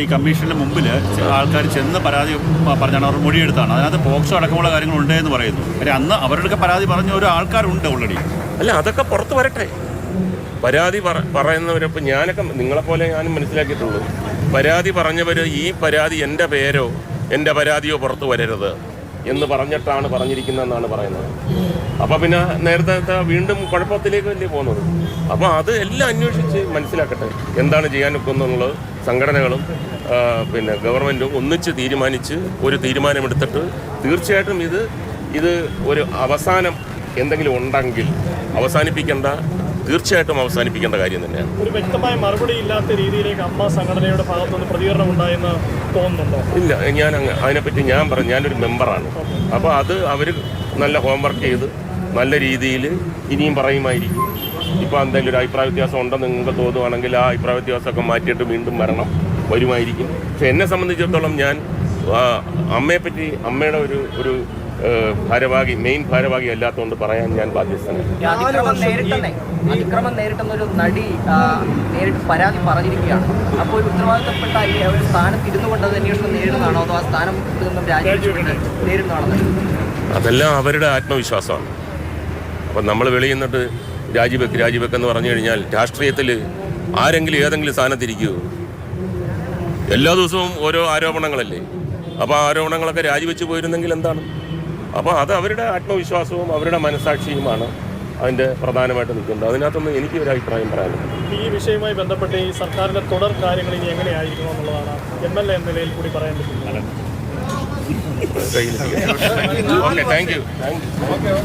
ഈ കമ്മീഷന്റെ മുമ്പിൽ ആൾക്കാർ ചെന്ന് പരാതി പറഞ്ഞാണ് അവർ മൊഴിയെടുത്താണ്. അതിനകത്ത് പോക്സോ അടക്കമുള്ള കാര്യങ്ങളുണ്ട് എന്ന് പറയുന്നു. കാര്യം അന്ന് അവരുടെ പരാതി പറഞ്ഞ ഒരു ആൾക്കാരുണ്ട് ഓൾറെഡി അല്ല അതൊക്കെ പുറത്ത് വരട്ടെ. പരാതി പറ പറയുന്നവരിപ്പോൾ ഞാനൊക്കെ നിങ്ങളെപ്പോലെ ഞാനും മനസ്സിലാക്കിയിട്ടുള്ളൂ. പരാതി പറഞ്ഞവർ ഈ പരാതി എന്റെ പേരോ എന്റെ പരാതിയോ പുറത്ത് വരരുത് എന്ന് പറഞ്ഞിട്ടാണ് പറഞ്ഞിരിക്കുന്നതെന്നാണ് പറയുന്നത്. അപ്പോൾ പിന്നെ നേരത്തെ വീണ്ടും കുഴപ്പത്തിലേക്ക് വലിയ പോകുന്നത്? അപ്പോൾ അത് എല്ലാം അന്വേഷിച്ച് മനസ്സിലാക്കട്ടെ. എന്താണ് ചെയ്യാൻ ഒക്കുന്നുള്ളത് സംഘടനകളും പിന്നെ ഗവൺമെന്റും ഒന്നിച്ച് തീരുമാനിച്ച് ഒരു തീരുമാനമെടുത്തിട്ട് തീർച്ചയായിട്ടും ഇത് ഇത് ഒരു അവസാനം എന്തെങ്കിലും ഉണ്ടെങ്കിൽ അവസാനിപ്പിക്കേണ്ട തീർച്ചയായിട്ടും അവസാനിപ്പിക്കേണ്ട കാര്യം തന്നെയാണ്. ഒരു വ്യക്തമായ മറുപടി ഇല്ലാത്ത രീതിയിലേക്ക് അമ്മ സംഘടനയുടെ ഭാഗത്തുനിന്ന് പ്രതികരണം ഉണ്ടായെന്ന് തോന്നുന്നുണ്ടോ? ഇല്ല ഞാൻ അങ്ങ് അതിനെപ്പറ്റി ഞാൻ പറഞ്ഞു ഞാനൊരു മെമ്പറാണ്. അപ്പോൾ അത് അവർ നല്ല ഹോംവർക്ക് ചെയ്ത് നല്ല രീതിയിൽ ഇനിയും പറയുമായിരിക്കും. ഇപ്പോൾ എന്തെങ്കിലും ഒരു അഭിപ്രായ വ്യത്യാസം ഉണ്ടെന്ന് നിങ്ങൾക്ക് തോന്നുവാണെങ്കിൽ ആ അഭിപ്രായ വ്യത്യാസമൊക്കെ മാറ്റിയിട്ട് വീണ്ടും വരണം വരുമായിരിക്കും. പക്ഷെ എന്നെ സംബന്ധിച്ചിടത്തോളം ഞാൻ അമ്മയെപ്പറ്റി അമ്മയുടെ ഒരു ഒരു ഭാരവാഹി മെയിൻ ഭാരവാഹി അല്ലാത്തതുകൊണ്ട് പറയാൻ ഞാൻ ബാധ്യസ്ഥനാണ്. അതിക്രമം നേരിട്ടെന്നേ നേരിട്ടെന്നൊരു നടി നേരിട്ട് പരാതി പറഞ്ഞിരിക്കുകയാണ്. അപ്പോൾ ഒരു ഉത്തരവാദിത്തപ്പെട്ട ഈ ഒരു സ്ഥാനത്ത് ഇരുന്നു കൊണ്ട് അത് അന്വേഷണം നേരിടുന്നതാണോ? അതോ ആ സ്ഥാനം നിന്നും രാജിവെച്ചുകൊണ്ട് നേരിടുന്നതാണോ? അതെല്ലാം അവരുടെ ആത്മവിശ്വാസമാണ്. അപ്പം നമ്മൾ വെളിയിൽ നിന്നിട്ട് രാജിവെക്ക് രാജിവെക്ക് എന്ന് പറഞ്ഞു കഴിഞ്ഞാൽ രാഷ്ട്രീയത്തിൽ ആരെങ്കിലും ഏതെങ്കിലും സ്ഥാനത്തിരിക്കുമോ എല്ലാ ദിവസവും ഓരോ ആരോപണങ്ങളല്ലേ? അപ്പോൾ ആ ആരോപണങ്ങളൊക്കെ രാജിവെച്ച് പോയിരുന്നെങ്കിൽ എന്താണ്? അപ്പോൾ അത് അവരുടെ ആത്മവിശ്വാസവും അവരുടെ മനസാക്ഷിയുമാണ് അതിന്റെ പ്രധാനമായിട്ട് നിൽക്കുന്നത്. അതിനകത്തൊന്നും എനിക്ക് ഒരു അഭിപ്രായം പറയാനില്ല ഈ വിഷയവുമായി ബന്ധപ്പെട്ട് ഈ സർക്കാരിന്റെ തുടർ കാര്യങ്ങൾ ഇനി എങ്ങനെയായിരിക്കണം എന്നുള്ളതാണ് എം എൽ എ എന്ന നിലയിൽ കൂടി പറയാൻ പറ്റുന്നത്. Okay thank you thank you